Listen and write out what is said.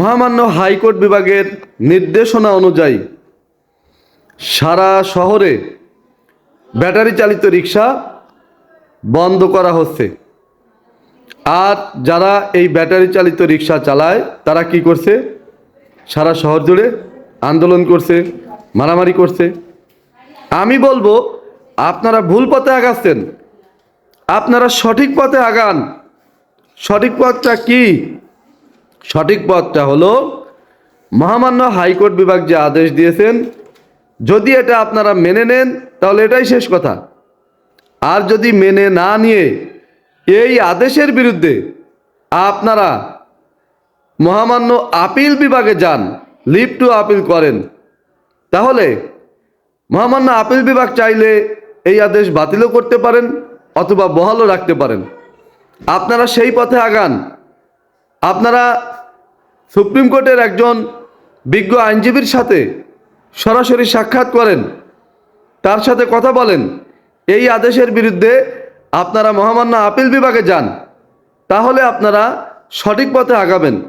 মহামান্য হাইকোর্ট বিভাগের নির্দেশনা অনুযায়ী সারা শহরে ব্যাটারি চালিত রিক্সা বন্ধ করা হচ্ছে। আর যারা এই ব্যাটারি চালিত রিক্সা চালায়, তারা কি করছে? সারা শহর জুড়ে আন্দোলন করছে, মারামারি করছে। আমি বলব, আপনারা ভুল পথে আগাচ্ছেন। আপনারা সঠিক পথে আগান। সঠিক পথটা কি? সঠিক পথটা হলো মহামান্য হাইকোর্ট বিভাগ যে আদেশ দিয়েছেন, যদি এটা আপনারা মেনে নেন, তাহলে এটাই শেষ কথা। আর যদি মেনে না নিয়ে এই আদেশের বিরুদ্ধে আপনারা মহামান্য আপিল বিভাগে যান, লিভ টু আপিল করেন, তাহলে মহামান্য আপিল বিভাগ চাইলে এই আদেশ বাতিলও করতে পারেন অথবা বহালও রাখতে পারেন। আপনারা সেই পথে আগান। আপনারা সুপ্রিম কোর্টের একজন বিজ্ঞ আইনজীবীর সাথে সরাসরি সাক্ষাৎ করেন। তার সাথে কথা বলেন, এই আদেশের বিরুদ্ধে আপনারা মহামান্য আপিল বিভাগে যান। তাহলে আপনারা সঠিক পথে আগাবেন।